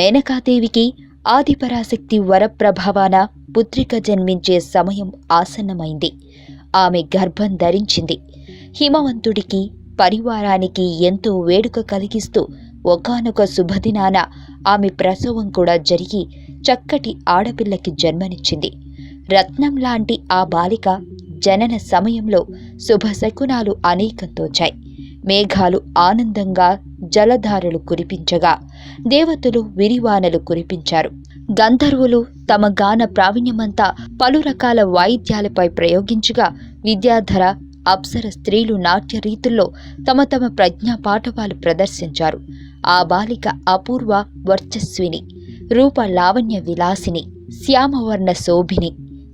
మేనకాదేవికి ఆదిపరాశక్తి వరప్రభావాన పుత్రిక జన్మించే సమయం ఆసన్నమైంది. ఆమె గర్భం ధరించింది. హిమవంతుడికి పరివారానికి ఎంతో వేడుక కలిగిస్తూ ఒకానొక శుభదినాన ఆమె ప్రసవం కూడా జరిగి చక్కటి ఆడపిల్లకి జన్మనిచ్చింది. రత్నం లాంటి ఆ బాలిక జనన సమయంలో శుభశకునాలు అనేకం తోచాయి. మేఘాలు ఆనందంగా జలధారలు కురిపించగా దేవతలు విరివానలు కురిపించారు. గంధర్వులు తమ గాన ప్రావీణ్యమంతా పలు రకాల వాయిద్యాలపై ప్రయోగించగా విద్యాధర అప్సర స్త్రీలు నాట్య రీతుల్లో తమ తమ ప్రజ్ఞా పాఠవాలు ప్రదర్శించారు. ఆ బాలిక అపూర్వ వర్చస్విని రూప లావణ్య విలాసిని శ్యామవర్ణ శోభిని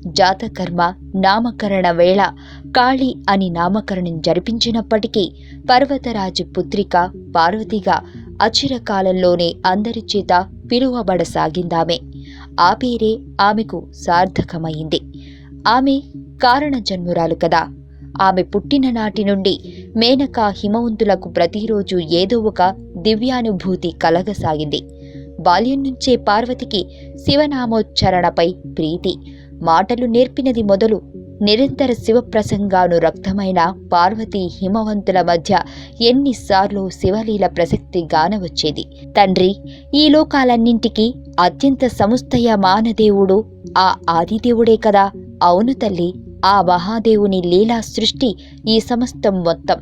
జాతకర్మ నామకరణ వేళ కాళీ అని నామకరణం జరిపించినప్పటికీ పర్వతరాజు పుత్రిక పార్వతిగా అచిరకాలంలోనే అందరి చేత పిలువబడసాగిందామె. ఆ పేరే ఆమెకు సార్థకమైంది. ఆమె కారణజన్మురాలు కదా. ఆమె పుట్టిన నాటి నుండి మేనక హిమవంతులకు ప్రతిరోజు ఏదో ఒక దివ్యానుభూతి కలగసాగింది. బాల్యం నుంచే పార్వతికి శివనామోచ్చరణపై ప్రీతి. మాటలు నేర్పినది మొదలు నిరంతర శివప్రసంగాను రక్తమైన పార్వతి హిమవంతుల మధ్య ఎన్నిసార్లు శివలీల ప్రసక్తి గానవచ్చేది తండ్రి ఈ లోకాలన్నింటికీ అత్యంత సముస్తయ మానదేవుడు ఆ ఆదిదేవుడే కదా? అవును తల్లి ఆ మహాదేవుని లీలా సృష్టి ఈ సమస్తం మొత్తం.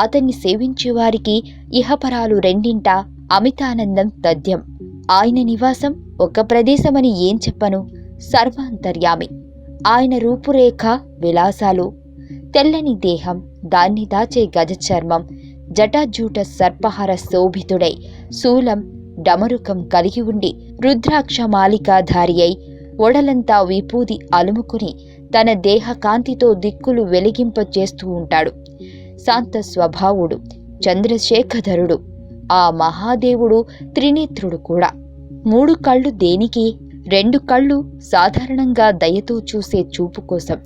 అతన్ని సేవించేవారికి ఇహపరాలు రెండింట అమితానందం తథ్యం. ఆయన నివాసం ఒక ప్రదేశమని ఏం చెప్పను? సర్వాంతర్యామి. ఆయన రూపురేఖ విలాసాలు తెల్లని దేహం దాన్ని దాచే గజ చర్మం జటాజూట సర్పహార శోభితుడై శూలం డమరుకం కలిగి ఉండి రుద్రాక్ష మాలికాధారి అయి ఒడలంతా విపూది అలుముకుని తన దేహ కాంతితో దిక్కులు వెలిగింపచేస్తూ ఉంటాడు. శాంత స్వభావుడు చంద్రశేఖధరుడు ఆ మహాదేవుడు త్రినేత్రుడు కూడా. మూడు కళ్ళు దేనికి? రెండు కళ్ళు సాధారణంగా దయతో చూసే చూపు కోసం.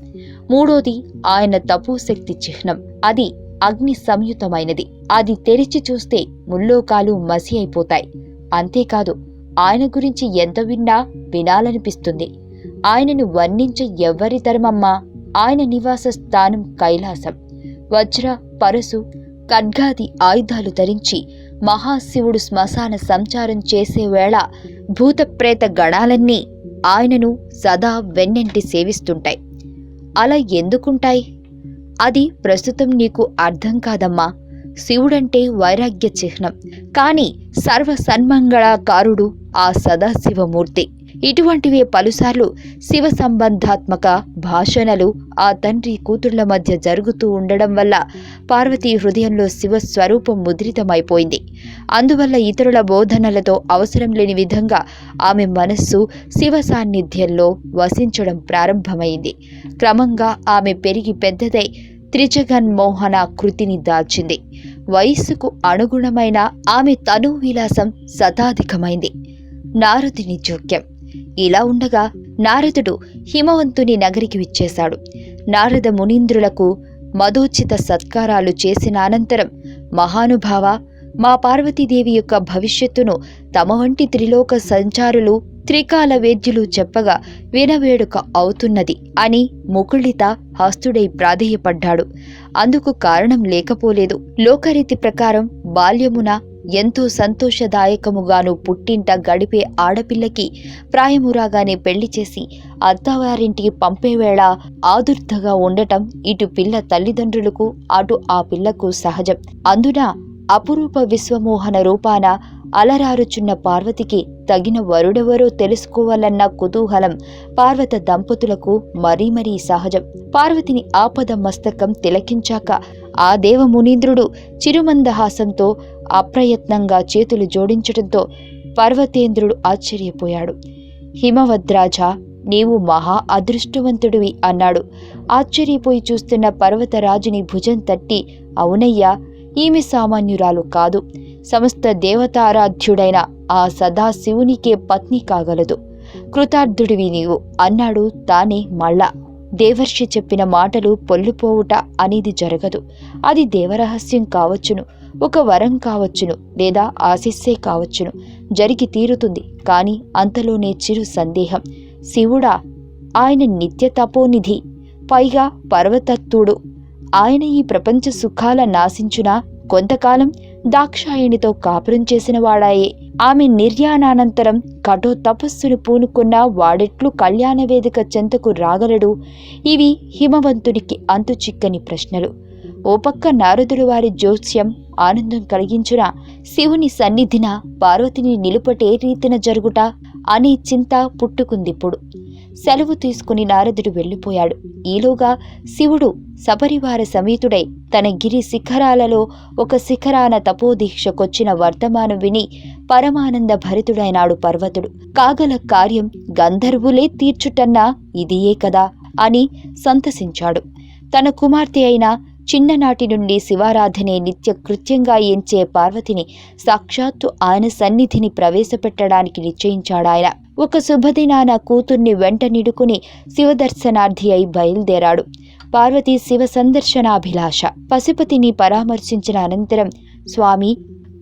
మూడోది ఆయన తపోశక్తి చిహ్నం. అది అగ్ని సంయుతమైనది. అది తెరిచి చూస్తే ముల్లోకాలు మసి అయిపోతాయి. అంతేకాదు ఆయన గురించి ఎంత విన్నా వినాలనిపిస్తుంది. ఆయనను వర్ణించే ఎవ్వరి ధర్మమ్మా? ఆయన నివాస స్థానం కైలాసం. వజ్ర పరసు ఖడ్గాది ఆయుధాలు ధరించి మహాశివుడు శ్మశాన సంచారం చేసే వేళ భూతప్రేత గణాలన్నీ ఆయనను సదా వెన్నెంటి సేవిస్తుంటాయి. అలా ఎందుకుంటాయి? అది ప్రస్తుతం నీకు అర్థం కాదమ్మా. శివుడంటే వైరాగ్య చిహ్నం. కాని సర్వ సన్మంగళాకారుడు ఆ సదాశివమూర్తి. ఇటువంటివే పలుసార్లు శివ సంబంధాత్మక భాషణలు ఆ తండ్రి కూతుళ్ళ మధ్య జరుగుతూ ఉండడం వల్ల పార్వతీ హృదయంలో శివ స్వరూపం ముద్రితమైపోయింది. అందువల్ల ఇతరుల బోధనలతో అవసరం లేని విధంగా ఆమె మనస్సు శివ సాన్నిధ్యంలో వసించడం ప్రారంభమైంది. క్రమంగా ఆమె పెరిగి పెద్దదై త్రిజగన్మోహన కృతిని దాల్చింది. వయస్సుకు అనుగుణమైన ఆమె తను విలాసం శతాధికమైంది. నారదుని జోక్యం. ఇలా ఉండగా నారదుడు హిమవంతుని నగరికి విచ్చేశాడు. నారద మునీంద్రులకు మధోచిత సత్కారాలు చేసిన అనంతరం మహానుభావ మా పార్వతీదేవి యొక్క భవిష్యత్తును తమ వంటి త్రిలోక సంచారులు త్రికాల వేద్యులు చెప్పగా వినవేడుక అవుతున్నది అని ముకుళిత హస్తుడై ప్రాధేయపడ్డాడు. అందుకు కారణం లేకపోలేదు. లోకరీతి ప్రకారం బాల్యమున ఎంతో సంతోషదాయకముగాను పుట్టింట గడిపే ఆడపిల్లకి ప్రాయమురాగానే పెళ్ళి చేసి అత్తవారింటికి పంపేవేళ ఆదుర్తగా ఉండటం ఇటు పిల్ల తల్లిదండ్రులకు అటు ఆ పిల్లకు సహజం. అందున అపురూప విశ్వమోహన రూపాన అలరారుచున్న పార్వతికి తగిన వరుడెవరో తెలుసుకోవాలన్న కుతూహలం పార్వత దంపతులకు మరీ మరీ సహజం. పార్వతిని ఆపద మస్తకం తిలకించాక ఆ దేవ మునీంద్రుడు చిరుమందహాసంతో అప్రయత్నంగా చేతులు జోడించడంతో పర్వతేంద్రుడు ఆశ్చర్యపోయాడు. హిమవద్రాజ నీవు మహా అదృష్టవంతుడివి అన్నాడు. ఆశ్చర్యపోయి చూస్తున్న పర్వతరాజుని భుజం తట్టి అవునయ్యా ఈమె సామాన్యురాలు కాదు. సమస్త దేవతారాధ్యుడైన ఆ సదాశివునికే పత్ని కాగలదు. కృతార్థుడివి నీవు అన్నాడు తానే మళ్ళా. దేవర్షి చెప్పిన మాటలు పొల్లుపోవుట అనేది జరగదు. అది దేవరహస్యం కావచ్చును ఒక వరం కావచ్చును లేదా ఆశిస్సే కావచ్చును. జరిగి తీరుతుంది కానీ అంతలోనే చిరు సందేహం. శివుడా ఆయన నిత్య తపోనిధి పైగా పర్వతత్తుడు. ఆయన ఈ ప్రపంచ సుఖాల నాశించునా? కొంతకాలం దాక్షాయణితో కాపురం చేసిన వాడాయే. ఆమె నిర్యాణానంతరం కఠో తపస్సును పూనుకున్న వాడెట్లు కళ్యాణ వేదిక చెంతకు రాగలడు. ఇవి హిమవంతునికి అంతు చిక్కని ప్రశ్నలు. ఓ పక్క నారదుడు వారి జోస్యం ఆనందం కలిగించున శివుని సన్నిధిన పార్వతిని నిలుపటే రీతిన జరుగుట అనే చింత పుట్టుకుందిప్పుడు సెలవు తీసుకుని నారదుడు వెళ్ళిపోయాడు. ఈలోగా శివుడు సపరివార సమేతుడై తన గిరి శిఖరాలలో ఒక శిఖరాన తపోదీక్షకొచ్చిన వర్తమానం విని పరమానంద భరితుడైనాడు పర్వతుడు. కాగల కార్యం గంధర్వులే తీర్చుటన్నా ఇదియే కదా అని సంతసించాడు. తన కుమార్తె అయిన చిన్ననాటి నుండి శివారాధనే నిత్య కృత్యంగా ఎంచే పార్వతిని సాక్షాత్తు ఆయన సన్నిధిని ప్రవేశపెట్టడానికి నిశ్చయించాడాయన. ఒక శుభదినాన కూతుర్ని వెంట నిడుకుని శివదర్శనార్థి అయి బయలుదేరాడు. పార్వతి శివ సందర్శనాభిలాష. పశుపతిని పరామర్శించిన అనంతరం స్వామి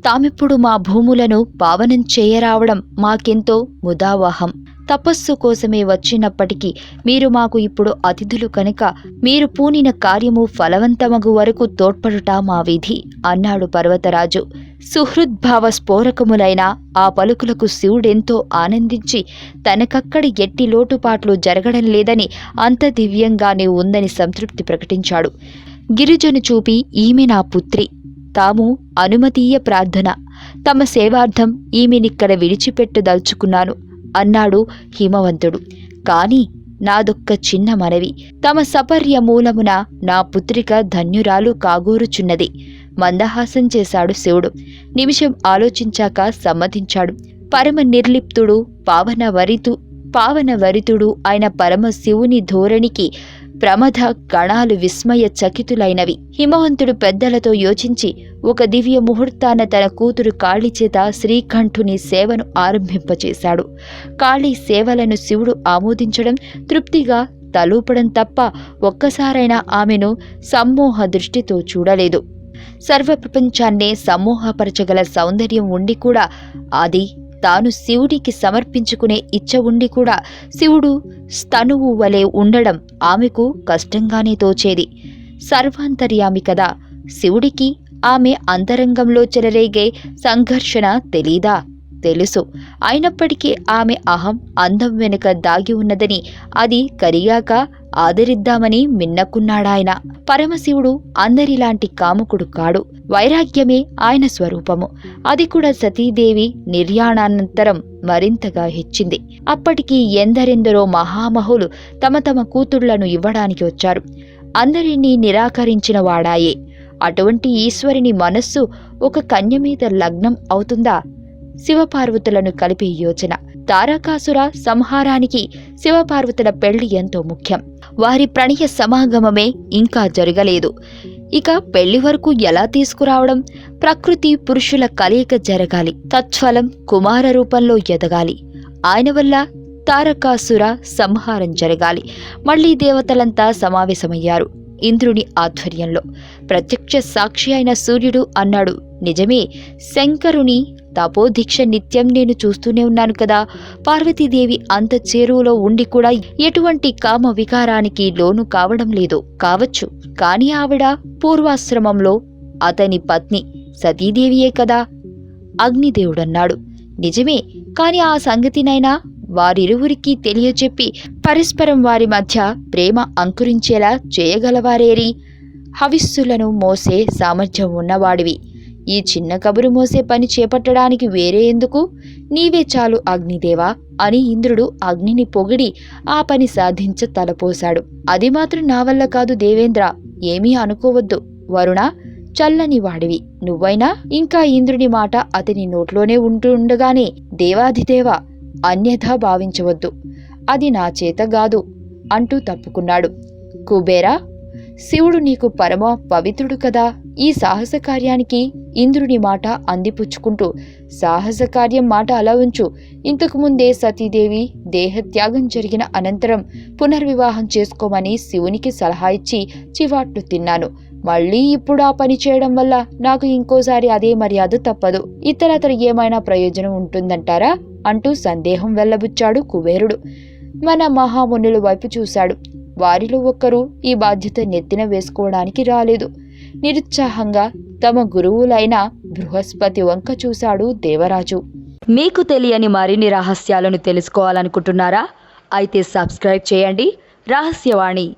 తామిప్పుడు మా భూములను పావనం చేయరావడం మాకెంతో ముదావాహం. తపస్సు కోసమే వచ్చినప్పటికీ మీరు మాకు ఇప్పుడు అతిథులు కనుక మీరు పూనిన కార్యము ఫలవంతమగు వరకు తోడ్పడుట మా విధి అన్నాడు పర్వతరాజు. సుహృద్భావ స్ఫోరకములైన ఆ పలుకులకు శివుడెంతో ఆనందించి తనకక్కడి ఎట్టి లోటుపాట్లు జరగడం లేదని అంత దివ్యంగానే ఉందని సంతృప్తి ప్రకటించాడు. గిరిజను చూపి ఈమె నా పుత్రి. తాము అనుమతీయ ప్రార్థన. తమ సేవార్థం ఈమెనిక్కడ విడిచిపెట్టదలుచుకున్నాను. అన్నాడు హిమవంతుడు. కాని నాదొక్క చిన్న మనవి. తమ సపర్య మూలమున నా పుత్రిక ధన్యురాలు కాగూరుచున్నది. మందహాసం చేశాడు శివుడు. నిమిషం ఆలోచించాక సమ్మతించాడు. పరమ నిర్లిప్తుడు పావన వరితు పావన వరితుడు అయిన పరమ శివుని ధోరణికి ప్రమథ గణాలు విస్మయ చకితులైనవి. హిమవంతుడు పెద్దలతో యోచించి ఒక దివ్య ముహూర్తాన తన కూతురు కాళీ చేత శ్రీకంఠుని సేవను ఆరంభింపచేశాడు. కాళీ సేవలను శివుడు ఆమోదించడం తృప్తిగా తలూపడం తప్ప ఒక్కసారైనా ఆమెను సమ్మోహ దృష్టితో చూడలేదు. సర్వ ప్రపంచాన్నే సమ్మోహపరచగల సౌందర్యం ఉండి కూడా అది తాను శివుడికి సమర్పించుకునే ఇచ్చ ఉండి కూడా శివుడు స్తనువు వలె ఉండడం ఆమెకు కష్టంగానే తోచేది. సర్వాంతర్యామి కదా శివుడికి ఆమె అంతరంగంలో చెలరేగే సంఘర్షణ తెలీదా? తెలుసు. అయినప్పటికీ ఆమె అహం అందం వెనుక దాగి ఉన్నదని అది కరిగాక ఆదరిద్దామని మిన్నకున్నాడాయన పరమశివుడు అందరిలాంటి కాముకుడు కాడు. వైరాగ్యమే ఆయన స్వరూపము. అది కూడా సతీదేవి నిర్యాణానంతరం మరింతగా హెచ్చింది. అప్పటికి ఎందరెందరో మహామహులు తమ తమ కూతుళ్ళను ఇవ్వడానికి వచ్చారు. అందరినీ నిరాకరించిన వాడాయే. అటువంటి ఈశ్వరుని మనస్సు ఒక కన్య మీద లగ్నం అవుతుందా? శివపార్వతులను కలిపే యోచన. తారకాసుర సంహారానికి శివపార్వతుల పెళ్ళి ఎంతో ముఖ్యం. వారి ప్రణయ సమాగమమే ఇంకా జరగలేదు. ఇక పెళ్ళి వరకు ఎలా తీసుకురావడం? ప్రకృతి పురుషుల కలయిక జరగాలి. తత్ఫలం కుమార రూపంలో ఎదగాలి. ఆయన వల్ల తారకాసుర సంహారం జరగాలి. మళ్ళీ దేవతలంతా సమావేశమయ్యారు. ఇంద్రుని ఆధ్వర్యంలో ప్రత్యక్ష సాక్షి అయిన సూర్యుడు అన్నాడు. నిజమే శంకరుని తపోదీక్ష నిత్యం నేను చూస్తూనే ఉన్నాను కదా. పార్వతీదేవి అంత చేరువలో ఉండి కూడా ఎటువంటి కామ వికారానికి లోను కావడం లేదు. కావచ్చు. కాని ఆవిడ పూర్వాశ్రమంలో అతని పత్ని సతీదేవియే కదా. అగ్నిదేవుడన్నాడు. నిజమే. కాని ఆ సంగతినైనా వారిరువురికి తెలియచెప్పి పరస్పరం వారి మధ్య ప్రేమ అంకురించేలా చేయగలవారేరి? హవిస్సులను మోసే సామర్థ్యం ఉన్నవాడివి. ఈ చిన్న కబురు మోసే పని చేపట్టడానికి వేరే ఎందుకు? నీవే చాలు అగ్నిదేవా అని ఇంద్రుడు అగ్నిని పొగిడి ఆ పని సాధించ తలపోశాడు. అది మాత్రం నా వల్ల కాదు దేవేంద్ర ఏమీ అనుకోవద్దు. వరుణ చల్లని వాడివి. నువ్వైనా ఇంకా ఇంద్రుని మాట అతని నోట్లోనే ఉంటూ ఉండగానే దేవాధిదేవ అన్యథా భావించవద్దు. అది నా చేత కాదు అంటూ తప్పుకున్నాడు. కుబేరా శివుడు నీకు పరమ పవిత్రుడు కదా. ఈ సాహస కార్యానికి ఇంద్రుని మాట అందిపుచ్చుకుంటూ సాహస కార్యం మాట అలా ఉంచు. ఇంతకు ముందే సతీదేవి దేహత్యాగం జరిగిన అనంతరం పునర్వివాహం చేసుకోమని శివునికి సలహా ఇచ్చి చివాట్లు తిన్నాను. మళ్ళీ ఇప్పుడు ఆ పని చేయడం వల్ల నాకు ఇంకోసారి అదే మర్యాద తప్పదు. ఇతరతర ఏమైనా ప్రయోజనం ఉంటుందంటారా? అంటూ సందేహం వెళ్ళబుచ్చాడు కుబేరుడు. మన మహామునుల వైపు చూశాడు. వారిలో ఒక్కరూ ఈ బాధ్యత నెత్తిన వేసుకోవడానికి రాలేదు. నిరుత్సాహంగా తమ గురువులైన బృహస్పతి వంక చూశాడు దేవరాజు. మీకు తెలియని మరిన్ని రహస్యాలను తెలుసుకోవాలనుకుంటున్నారా? అయితే సబ్స్క్రైబ్ చేయండి. రహస్యవాణి.